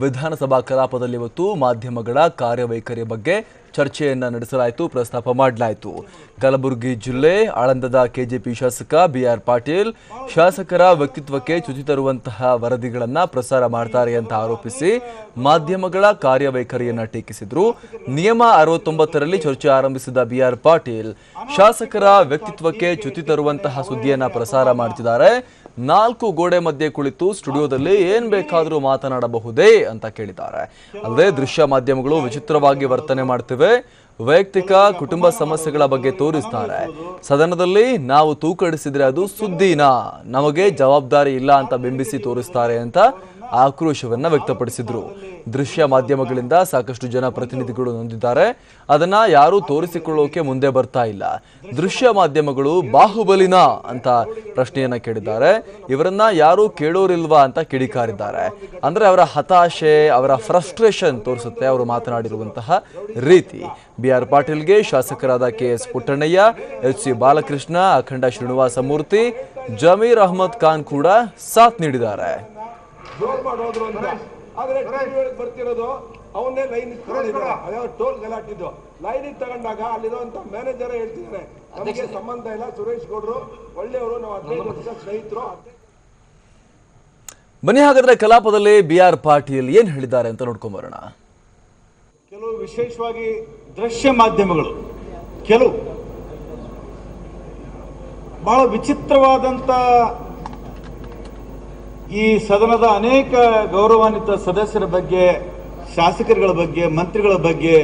ವಿಧಾನಸಭಾ ಕಲಾಪದಲ್ಲಿ ಇವತ್ತು ಮಾಧ್ಯಮಗಳ ಕಾರ್ಯವೈಖರಿ ಬಗ್ಗೆ ಚರ್ಚೆಯನ್ನ ನಡೆಸಲಾಯಿತು, ಪ್ರಸ್ತಾಪ ಮಾಡಲಾಯಿತು. ಕಲಬುರಗಿ ಜಿಲ್ಲೆ ಆಳಂದದ ಕೆಜೆಪಿ ಶಾಸಕ ಬಿಆರ್ ಪಾಟೀಲ್ ಶಾಸಕರ ವ್ಯಕ್ತಿತ್ವಕ್ಕೆ ಚ್ಯುತಿ ತರುವಂತಹ ವರದಿಗಳನ್ನು ಪ್ರಸಾರ ಮಾಡ್ತಾರೆ ಅಂತ ಆರೋಪಿಸಿ ಮಾಧ್ಯಮಗಳ ಕಾರ್ಯವೈಖರಿಯನ್ನು ಟೀಕಿಸಿದರು. ನಿಯಮ ಅರವತ್ತೊಂಬತ್ತರಲ್ಲಿ ಚರ್ಚೆ ಆರಂಭಿಸಿದ ಬಿಆರ್ ಪಾಟೀಲ್ ಶಾಸಕರ ವ್ಯಕ್ತಿತ್ವಕ್ಕೆ ಚ್ಯುತಿ ತರುವಂತಹ ಸುದ್ದಿಯನ್ನ ಪ್ರಸಾರ ಮಾಡ್ತಿದ್ದಾರೆ. ನಾಲ್ಕು ಗೋಡೆ ಮಧ್ಯೆ ಕುಳಿತು ಸ್ಟುಡಿಯೋದಲ್ಲಿ ಏನ್ ಬೇಕಾದರೂ ಮಾತನಾಡಬಹುದೇ ಅಂತ ಕೇಳಿದ್ದಾರೆ. ಅಲ್ಲದೆ ದೃಶ್ಯ ಮಾಧ್ಯಮಗಳು ವಿಚಿತ್ರವಾಗಿ ವರ್ತನೆ ಮಾಡ್ತಿವೆ ವೈಯಕ್ತಿಕ ಕುಟುಂಬ ಸಮಸ್ಯೆಗಳ ಬಗ್ಗೆ ತೋರಿಸ್ತಾರೆ. ಸದನದಲ್ಲಿ ನಾವು ತೂಕಡಿಸಿದ್ರೆ ಅದು ಸುದ್ದಿನ? ನಮಗೆ ಜವಾಬ್ದಾರಿ ಇಲ್ಲ ಅಂತ ಬಿಂಬಿಸಿ ತೋರಿಸ್ತಾರೆ ಅಂತ ಆಕ್ರೋಶವನ್ನ ವ್ಯಕ್ತಪಡಿಸಿದ್ರು. ದೃಶ್ಯ ಮಾಧ್ಯಮಗಳಿಂದ ಸಾಕಷ್ಟು ಜನ ಪ್ರತಿನಿಧಿಗಳು ನೊಂದಿದ್ದಾರೆ. ಅದನ್ನ ಯಾರು ತೋರಿಸಿಕೊಳ್ಳೋಕೆ ಮುಂದೆ ಬರ್ತಾ ಇಲ್ಲ. ದೃಶ್ಯ ಮಾಧ್ಯಮಗಳು ಬಾಹುಬಲಿನ ಅಂತ ಪ್ರಶ್ನೆಯನ್ನ ಕೇಳಿದ್ದಾರೆ. ಇವರನ್ನ ಯಾರು ಕೇಳೋರಿಲ್ವಾ ಅಂತ ಕಿಡಿಕಾರಿದ್ದಾರೆ. ಅಂದ್ರೆ ಅವರ ಹತಾಶೆ, ಅವರ ಫ್ರಸ್ಟ್ರೇಷನ್ ತೋರಿಸುತ್ತೆ ಅವರು ಮಾತನಾಡಿರುವಂತಹ ರೀತಿ. ಬಿ ಆರ್ ಪಾಟೀಲ್ಗೆ ಶಾಸಕರಾದ K S Puttannaiah, H. C. Balakrishna, Akhanda Srinivasa Murthy, Zameer Ahmed Khan ಕೂಡ ಸಾಥ್ ನೀಡಿದ್ದಾರೆ. ಜೋರ್ ಮಾಡೋದ್ರು ಅಂತ. ಆದ್ರೆ ಬರ್ತಿರೋದು ಅವನ್ನೇ ಲೈನ್ ಅದ್ಯಾವ ಟೋಲ್ ಗಲಾಟಿದ್ದು ಲೈನಿಗೆ ತಗೊಂಡಾಗ ಅಲ್ಲಿರುವಂತ ಮ್ಯಾನೇಜರ್ ಹೇಳ್ತಿದ್ದಾರೆ. ನಮಗೆ ಸಂಬಂಧ ಇಲ್ಲ. ಸುರೇಶ್ ಗೌಡ್ರು ಒಳ್ಳೆಯವರು ನಾವು ಹದಿನೈದು ವರ್ಷ ಸ್ನೇಹಿತರು. ಬನ್ನಿ ಹಾಗಾದ್ರೆ ಕಲಾಪದಲ್ಲಿ ಬಿ ಆರ್ ಪಾಟೀಲ್ ಏನ್ ಹೇಳಿದ್ದಾರೆ ಅಂತ ನೋಡ್ಕೊಂಬರೋಣ ಕೆಲವು ವಿಶೇಷವಾಗಿ ದೃಶ್ಯ ಮಾಧ್ಯಮಗಳು ಕೆಲವು ಬಹಳ ವಿಚಿತ್ರವಾದಂಥ ಈ ಸದನದ ಅನೇಕ ಗೌರವಾನ್ವಿತ ಸದಸ್ಯರ ಬಗ್ಗೆ, ಶಾಸಕರುಗಳ ಬಗ್ಗೆ, ಮಂತ್ರಿಗಳ ಬಗ್ಗೆ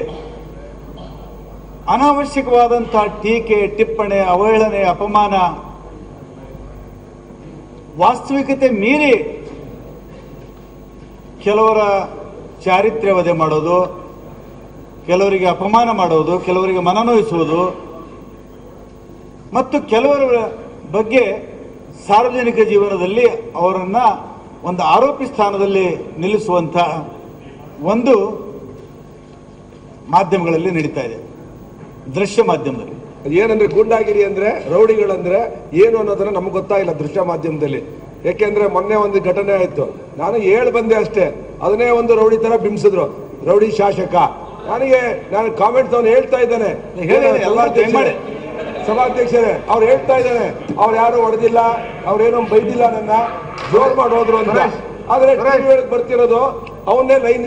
ಅನಾವಶ್ಯಕವಾದಂಥ ಟೀಕೆ, ಟಿಪ್ಪಣೆ, ಅವಹೇಳನೆ, ಅಪಮಾನ ವಾಸ್ತವಿಕತೆ ಮೀರಿ ಕೆಲವರ ಚಾರಿತ್ರ್ಯ ವಧೆ ಮಾಡೋದು, ಕೆಲವರಿಗೆ ಅಪಮಾನ ಮಾಡೋದು, ಕೆಲವರಿಗೆ ಮನನೋಯಿಸುವುದು ಮತ್ತು ಕೆಲವರ ಬಗ್ಗೆ ಸಾರ್ವಜನಿಕ ಜೀವನದಲ್ಲಿ ಅವರನ್ನು ಒಂದು ಆರೋಪಿ ಸ್ಥಾನದಲ್ಲಿ ನಿಲ್ಲಿಸುವಂಥ ಒಂದು ಮಾಧ್ಯಮಗಳಲ್ಲಿ ನಡೀತಾ ಇದೆ. ದೃಶ್ಯ ಮಾಧ್ಯಮದಲ್ಲಿ. ಏನಂದ್ರೆ ಗೂಂಡಾಗಿರಿ ಅಂದ್ರೆ ರೌಡಿಗಳಂದ್ರೆ ಏನು ಅನ್ನೋದನ್ನ ನಮ್ಗೆ ಗೊತ್ತಾಗಿಲ್ಲ ದೃಶ್ಯ ಮಾಧ್ಯಮದಲ್ಲಿ. ಯಾಕೆಂದ್ರೆ ಮೊನ್ನೆ ಒಂದು ಘಟನೆ ಆಯ್ತು. ನಾನು ಹೇಳ್ ಬಂದೆ ಅಷ್ಟೇ. ಅದನ್ನೇ ಒಂದು ರೌಡಿ ತರ ಬಿಂಬಿಸಿದ್ರು. ರೌಡಿ ಶಾಸಕ. ನನಗೆ ನಾನು ಕಾಮೆಂಟ್ಸ್ ಅವನು ಹೇಳ್ತಾ ಇದ್ದಾನೆ. ಹೇಳಿ, ಎಲ್ಲ. ಸಭಾಧ್ಯಕ್ಷರೇ ಅವ್ರು ಹೇಳ್ತಾ ಇದ್ದಾರೆ ಅವ್ರು ಯಾರು ಹೊಡೆದಿಲ್ಲ ಅವ್ರೇನು ಬೈದಿಲ್ಲ ನನ್ನ ಜೋರ್ ಮಾಡೋದ್ರು ಅಂತ. ಆದ್ರೆ ಟಿವಿ ಒಳಗೆ ಬರ್ತಿರೋದು ಅವನ್ನೇ ಲೈನ್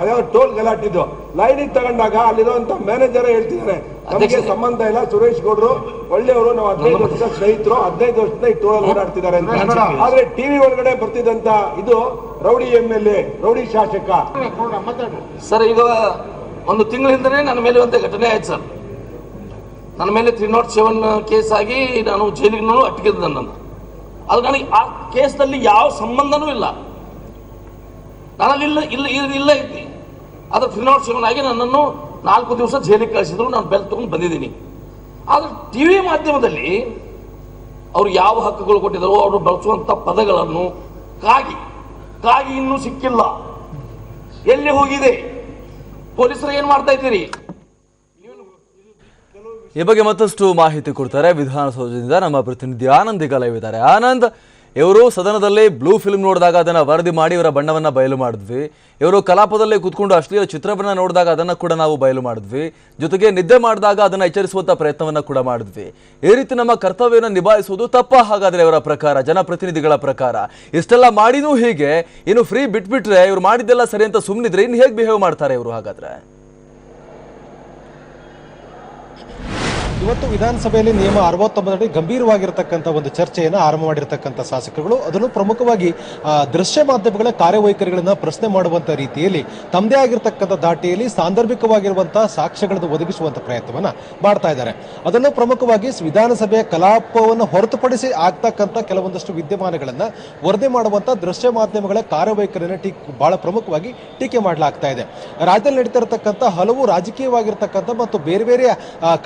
ಅದ್ಯಾವ ಟೋಲ್ ಗಲಾಟಿದ್ದು. ಲೈನ್ ತಗೊಂಡಾಗ ಅಲ್ಲಿರುವಂತ ಮ್ಯಾನೇಜರ್ ಹೇಳ್ತಿದ್ದಾರೆ ನಮಗೆ ಸಂಬಂಧ ಇಲ್ಲ ಸುರೇಶ್ ಗೌಡ್ರು ಒಳ್ಳೆಯವರು ನಾವು ಹದಿನೈದು ವರ್ಷ ಸ್ನೇಹಿತರು ಹದಿನೈದು ವರ್ಷದಿಂದ ಈ ಟೋಲ್ ಓಡಾಡ್ತಿದ್ದಾರೆ ಅಂತ. ಆದ್ರೆ ಟಿವಿ ಒಳಗಡೆ ಬರ್ತಿದ್ದಂತ ಇದು rowdy M L A rowdy ಶಾಸಕ. ಸರ್ ಈಗ ಒಂದು ತಿಂಗಳಿಂದನೇ ನನ್ನ ಮೇಲೆ ಒಂದು ಘಟನೆ ಆಯ್ತು ಸರ್. ನನ್ನ ಮೇಲೆ ತ್ರೀ ನಾಟ್ ಸೆವೆನ್ ಕೇಸ್ ಆಗಿ ನಾನು ಜೈಲಿಗೆ ಅಟ್ಟಿಗೆದ್ದು ನನ್ನ ಅದು ನನಗೆ ಆ ಕೇಸ್ನಲ್ಲಿ ಯಾವ ಸಂಬಂಧನೂ ಇಲ್ಲ. ಇಲ್ಲ ಇಲ್ಲ ಇಲ್ಲ ಇಲ್ಲ ಇದ್ದಿ. ಅದು ತ್ರೀ ನಾಟ್ ಸೆವೆನ್ ಆಗಿ ನನ್ನನ್ನು ನಾಲ್ಕು ದಿವಸ ಜೈಲಿಗೆ ಕಳಿಸಿದ್ರು, ನಾನು ಬೆಲ್ ತೊಗೊಂಡು ಬಂದಿದ್ದೀನಿ. ಆದರೆ ಟಿ ವಿ ಮಾಧ್ಯಮದಲ್ಲಿ ಅವರು ಯಾವ ಹಕ್ಕುಗಳು ಕೊಟ್ಟಿದ್ದಾರೋ ಅವರು ಬಳಸುವಂಥ ಪದಗಳನ್ನು ಕಾಗಿ ಕಾಗಿ ಇನ್ನೂ ಸಿಕ್ಕಿಲ್ಲ. ಎಲ್ಲಿ ಹೋಗಿದೆ? ಪೊಲೀಸರು ಏನು ಮಾಡ್ತಾ ಇದ್ದೀರಿ? ಈ ಬಗ್ಗೆ ಮತ್ತಷ್ಟು ಮಾಹಿತಿ ಕೊಡ್ತಾರೆ ವಿಧಾನಸೌಧದಿಂದ ನಮ್ಮ ಪ್ರತಿನಿಧಿ ಆನಂದ್ ಈಗ ಇದ್ದಾರೆ ಆನಂದ್, ಇವರು ಸದನದಲ್ಲಿ ಬ್ಲೂ ಫಿಲ್ಮ್ ನೋಡಿದಾಗ ಅದನ್ನ ವರದಿ ಮಾಡಿ ಇವರ ಬಣ್ಣವನ್ನ ಬಯಲು ಮಾಡಿದ್ವಿ. ಇವರು ಕಲಾಪದಲ್ಲೇ ಕೂತ್ಕೊಂಡು ಅಶ್ಲೀಲ ಚಿತ್ರವನ್ನ ನೋಡಿದಾಗ ಅದನ್ನ ಕೂಡ ನಾವು ಬಯಲು ಮಾಡಿದ್ವಿ. ಜೊತೆಗೆ ನಿದ್ದೆ ಮಾಡಿದಾಗ ಅದನ್ನ ಎಚ್ಚರಿಸುವಂತ ಪ್ರಯತ್ನವನ್ನ ಕೂಡ ಮಾಡಿದ್ವಿ. ಈ ರೀತಿ ನಮ್ಮ ಕರ್ತವ್ಯವನ್ನು ನಿಭಾಯಿಸುವುದು ತಪ್ಪ. ಹಾಗಾದ್ರೆ ಇವರ ಪ್ರಕಾರ, ಜನಪ್ರತಿನಿಧಿಗಳ ಪ್ರಕಾರ ಇಷ್ಟೆಲ್ಲ ಮಾಡಿದೂ ಹೀಗೆ. ಇನ್ನು ಫ್ರೀ ಬಿಟ್ಬಿಟ್ರೆ ಇವ್ರು ಮಾಡಿದ್ದೆಲ್ಲ ಸರಿ ಅಂತ ಸುಮ್ಮನಿದ್ರೆ ಇನ್ನು ಹೇಗೆ ಬಿಹೇವ್ ಮಾಡ್ತಾರೆ ಇವರು ಹಾಗಾದ್ರೆ? ಇವತ್ತು ವಿಧಾನಸಭೆಯಲ್ಲಿ ನಿಯಮ ಅರವತ್ತೊಂಬತ್ತರಲ್ಲಿ ಗಂಭೀರವಾಗಿರತಕ್ಕಂಥ ಒಂದು ಚರ್ಚೆಯನ್ನು ಆರಂಭ ಮಾಡಿರ್ತಕ್ಕಂಥ ಶಾಸಕರುಗಳು ಅದನ್ನು ಪ್ರಮುಖವಾಗಿ ದೃಶ್ಯ ಮಾಧ್ಯಮಗಳ ಕಾರ್ಯವೈಖರಿಗಳನ್ನು ಪ್ರಶ್ನೆ ಮಾಡುವಂಥ ರೀತಿಯಲ್ಲಿ, ತಮ್ಮದೇ ಆಗಿರತಕ್ಕಂಥ ದಾಟಿಯಲ್ಲಿ ಸಾಂದರ್ಭಿಕವಾಗಿರುವಂಥ ಸಾಕ್ಷ್ಯಗಳನ್ನು ಒದಗಿಸುವಂಥ ಪ್ರಯತ್ನವನ್ನು ಮಾಡ್ತಾ ಇದ್ದಾರೆ. ಅದನ್ನು ಪ್ರಮುಖವಾಗಿ ವಿಧಾನಸಭೆಯ ಕಲಾಪವನ್ನು ಹೊರತುಪಡಿಸಿ ಆಗ್ತಕ್ಕಂಥ ಕೆಲವೊಂದಷ್ಟು ವಿದ್ಯಮಾನಗಳನ್ನು ವರದಿ ಮಾಡುವಂಥ ದೃಶ್ಯ ಮಾಧ್ಯಮಗಳ ಕಾರ್ಯವೈಖರಿಯನ್ನು ಟೀ, ಬಹಳ ಪ್ರಮುಖವಾಗಿ ಟೀಕೆ ಮಾಡಲಾಗ್ತಾ ಇದೆ. ರಾಜ್ಯದಲ್ಲಿ ನಡೀತಾ ಇರತಕ್ಕಂಥ ಹಲವು ರಾಜಕೀಯವಾಗಿರ್ತಕ್ಕಂಥ ಮತ್ತು ಬೇರೆ ಬೇರೆ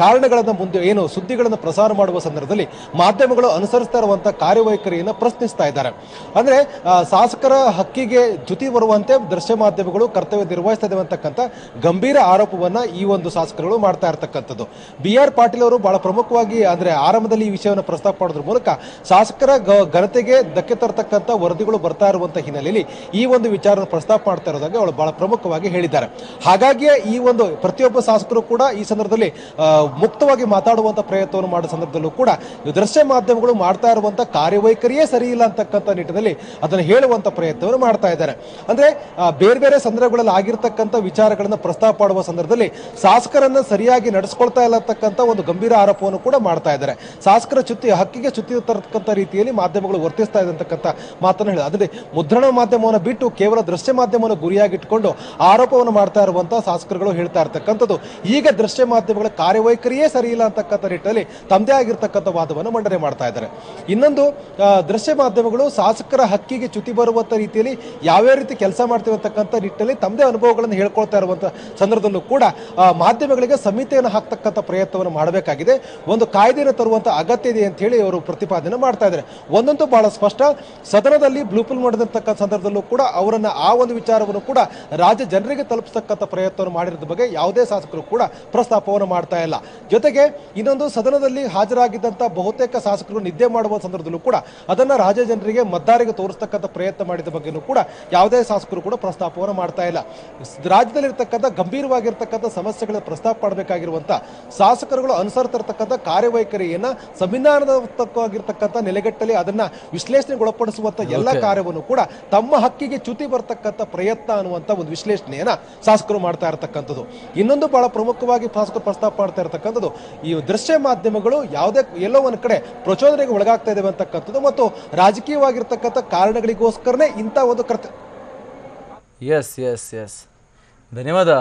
ಕಾರಣಗಳನ್ನ ಮುಂದೆ ಏನು ಸುದ್ದಿಗಳನ್ನು ಪ್ರಸಾರ ಮಾಡುವ ಸಂದರ್ಭದಲ್ಲಿ ಮಾಧ್ಯಮಗಳು ಅನುಸರಿಸ್ತಾ ಇರುವಂತಹ ಕಾರ್ಯವೈಖರಿಯನ್ನು ಪ್ರಶ್ನಿಸ್ತಾ ಇದ್ದಾರೆ. ಅಂದ್ರೆ ಶಾಸಕರ ಹಕ್ಕಿಗೆ ಜ್ಯುತಿ ಬರುವಂತೆ ದೃಶ್ಯ ಮಾಧ್ಯಮಗಳು ಕರ್ತವ್ಯ ನಿರ್ವಹಿಸ್ತಾ ಇದ್ದಾವೆ ಅಂತಕ್ಕಂಥ ಗಂಭೀರ ಆರೋಪವನ್ನ ಈ ಒಂದು ಶಾಸಕರುಗಳು ಮಾಡ್ತಾ ಇರ್ತಕ್ಕಂಥದ್ದು. ಬಿ ಆರ್ ಪಾಟೀಲ್ ಅವರು ಬಹಳ ಪ್ರಮುಖವಾಗಿ ಅಂದ್ರೆ ಆರಂಭದಲ್ಲಿ ಈ ವಿಷಯವನ್ನು ಪ್ರಸ್ತಾಪ ಮಾಡೋದ್ರ ಮೂಲಕ ಶಾಸಕರ ಘನತೆಗೆ ಧಕ್ಕೆ ತರತಕ್ಕಂಥ ವರದಿಗಳು ಬರ್ತಾ ಇರುವಂಥ ಹಿನ್ನೆಲೆಯಲ್ಲಿ ಈ ಒಂದು ವಿಚಾರವನ್ನು ಪ್ರಸ್ತಾಪ ಮಾಡ್ತಾ ಇರೋದಾಗಿ ಅವಳು ಬಹಳ ಪ್ರಮುಖವಾಗಿ ಹೇಳಿದ್ದಾರೆ. ಹಾಗಾಗಿಯೇ ಈ ಒಂದು ಪ್ರತಿಯೊಬ್ಬ ಶಾಸಕರು ಕೂಡ ಈ ಸಂದರ್ಭದಲ್ಲಿ ಮುಕ್ತವಾಗಿ ಮಾತಾಡುವಂತ ಪ್ರಯತ್ನವನ್ನು ಮಾಡುವ ಸಂದರ್ಭದಲ್ಲೂ ಕೂಡ ದೃಶ್ಯ ಮಾಧ್ಯಮಗಳು ಮಾಡ್ತಾ ಇರುವಂಥ ಕಾರ್ಯವೈಖರಿಯೇ ಸರಿ ಇಲ್ಲ ಅಂತಕ್ಕಂಥ ನಿಟ್ಟಿನಲ್ಲಿ ಅದನ್ನು ಹೇಳುವಂತ ಪ್ರಯತ್ನವನ್ನು ಮಾಡ್ತಾ ಇದ್ದಾರೆ. ಅಂದ್ರೆ ಬೇರೆ ಬೇರೆ ಸಂದರ್ಭಗಳಲ್ಲಿ ಆಗಿರ್ತಕ್ಕಂಥ ವಿಚಾರಗಳನ್ನು ಪ್ರಸ್ತಾಪ ಮಾಡುವ ಸಂದರ್ಭದಲ್ಲಿ ಶಾಸಕರನ್ನ ಸರಿಯಾಗಿ ನಡೆಸ್ಕೊಳ್ತಾ ಇಲ್ಲ ಅಂತಕ್ಕಂಥ ಒಂದು ಗಂಭೀರ ಆರೋಪವನ್ನು ಕೂಡ ಮಾಡ್ತಾ ಇದ್ದಾರೆ. ಶಾಸಕರ ಚುತ್ತಿ ಹಕ್ಕಿಗೆ ಚುತ್ತಿ ತರತಕ್ಕಂಥ ರೀತಿಯಲ್ಲಿ ಮಾಧ್ಯಮಗಳು ವರ್ತಿಸ್ತಾ ಇದೆ ಅಂತಕ್ಕಂಥ ಮಾತನ್ನು ಹೇಳಿದೆ. ಅದೇ ಮುದ್ರಣ ಮಾಧ್ಯಮವನ್ನು ಬಿಟ್ಟು ಕೇವಲ ದೃಶ್ಯ ಮಾಧ್ಯಮವನ್ನು ಗುರಿಯಾಗಿಟ್ಟುಕೊಂಡು ಆರೋಪವನ್ನು ಮಾಡ್ತಾ ಇರುವಂತಹ ಶಾಸಕರುಗಳು ಹೇಳ್ತಾ ಇರ್ತಕ್ಕಂಥದ್ದು. ಈಗ ದೃಶ್ಯ ಮಾಧ್ಯಮಗಳ ಕಾರ್ಯವೈಖರಿಯೇ ಸರಿ ಅಂತಕ್ಕಂಥ ನಿಟ್ಟಿನಲ್ಲಿ ತಮ್ಮದೇ ಆಗಿರ್ತಕ್ಕಂಥ ವಾದವನ್ನು ಮಂಡನೆ ಮಾಡ್ತಾ ಇದ್ದಾರೆ. ಇನ್ನೊಂದು ದೃಶ್ಯ ಮಾಧ್ಯಮಗಳು ಶಾಸಕರ ಹಕ್ಕಿಗೆ ಚ್ಯುತಿ ಬರುವಂಥ ರೀತಿಯಲ್ಲಿ ಯಾವ್ಯಾವ ರೀತಿ ಕೆಲಸ ಮಾಡ್ತೀವಿ ಅಂತಕ್ಕಂಥ ನಿಟ್ಟಿನಲ್ಲಿ ತಮ್ಮದೇ ಅನುಭವಗಳನ್ನು ಹೇಳ್ಕೊಳ್ತಾ ಇರುವಂಥ ಸಂದರ್ಭದಲ್ಲೂ ಕೂಡ ಮಾಧ್ಯಮಗಳಿಗೆ ಸಮಿತಿಯನ್ನು ಹಾಕ್ತಕ್ಕಂಥ ಪ್ರಯತ್ನವನ್ನು ಮಾಡಬೇಕಾಗಿದೆ. ಒಂದು ಕಾಯ್ದೆಯನ್ನು ತರುವಂಥ ಅಗತ್ಯ ಇದೆ ಅಂತ ಹೇಳಿ ಅವರು ಪ್ರತಿಪಾದನೆ ಮಾಡ್ತಾ ಇದ್ದಾರೆ. ಒಂದಂತೂ ಬಹಳ ಸ್ಪಷ್ಟ. ಸದನದಲ್ಲಿ ಬ್ಲೂಪುಲ್ ಮಾಡಿದಂತಕ್ಕಂಥ ಸಂದರ್ಭದಲ್ಲೂ ಕೂಡ ಅವರನ್ನು ಆ ಒಂದು ವಿಚಾರವನ್ನು ಕೂಡ ರಾಜ್ಯ ಜನರಿಗೆ ತಲುಪಿಸ್ತಕ್ಕಂಥ ಪ್ರಯತ್ನವನ್ನು ಮಾಡಿರೋದ್ರ ಬಗ್ಗೆ ಯಾವುದೇ ಶಾಸಕರು ಕೂಡ ಪ್ರಸ್ತಾಪವನ್ನು ಮಾಡ್ತಾ ಇಲ್ಲ. ಜೊತೆಗೆ ಇನ್ನೊಂದು ಸದನದಲ್ಲಿ ಹಾಜರಾಗಿದ್ದಂಥ ಬಹುತೇಕ ಶಾಸಕರು ನಿದ್ದೆ ಮಾಡುವ ಸಂದರ್ಭದಲ್ಲೂ ಕೂಡ ಅದನ್ನ ರಾಜ ಜನರಿಗೆ ಮತದಾರರಿಗೆ ತೋರಿಸ್ತಕ್ಕಂಥ ಪ್ರಯತ್ನ ಮಾಡಿದ ಬಗ್ಗೆಯೂ ಕೂಡ ಯಾವುದೇ ಶಾಸಕರು ಕೂಡ ಪ್ರಸ್ತಾಪವನ್ನು ಮಾಡ್ತಾ ಇಲ್ಲ. ರಾಜ್ಯದಲ್ಲಿರ್ತಕ್ಕಂಥ ಗಂಭೀರವಾಗಿರ್ತಕ್ಕಂಥ ಸಮಸ್ಯೆಗಳನ್ನು ಪ್ರಸ್ತಾಪ ಮಾಡಬೇಕಾಗಿರುವಂಥ ಶಾಸಕರುಗಳು ಅನುಸರಿಸಿರ್ತಕ್ಕಂಥ ಕಾರ್ಯವೈಖರಿಯನ್ನು ಸಂವಿಧಾನದವಾಗಿರ್ತಕ್ಕಂಥ ನೆಲೆಗಟ್ಟಲ್ಲಿ ಅದನ್ನ ವಿಶ್ಲೇಷಣೆಗೊಳಪಡಿಸುವಂತ ಎಲ್ಲ ಕಾರ್ಯವನ್ನು ಕೂಡ ತಮ್ಮ ಹಕ್ಕಿಗೆ ಚ್ಯುತಿ ಬರ್ತಕ್ಕಂಥ ಪ್ರಯತ್ನ ಅನ್ನುವಂತ ಒಂದು ವಿಶ್ಲೇಷಣೆಯನ್ನ ಶಾಸಕರು ಮಾಡ್ತಾ ಇರತಕ್ಕಂಥದ್ದು. ಇನ್ನೊಂದು ಬಹಳ ಪ್ರಮುಖವಾಗಿ ಶಾಸಕರು ಪ್ರಸ್ತಾಪ ಮಾಡ್ತಾ ಇರತಕ್ಕಂಥದ್ದು ಈ ದೃಶ್ಯ ಮಾಧ್ಯಮಗಳು ಯಾವುದೇ ಎಲ್ಲೋ ಒಂದು ಕಡೆ ಪ್ರಚೋದನೆಗೆ ಒಳಗಾಗ್ತಾ ಇದ್ದಾವೆ ಅಂತಕ್ಕಂಥದ್ದು ಮತ್ತು ರಾಜಕೀಯವಾಗಿರ್ತಕ್ಕಂಥ ಕಾರಣಗಳಿಗೋಸ್ಕರನೇ ಇಂಥ ಒಂದು ಕರ್ತ ಎಸ್ ಎಸ್ ಎಸ್ ಧನ್ಯವಾದ.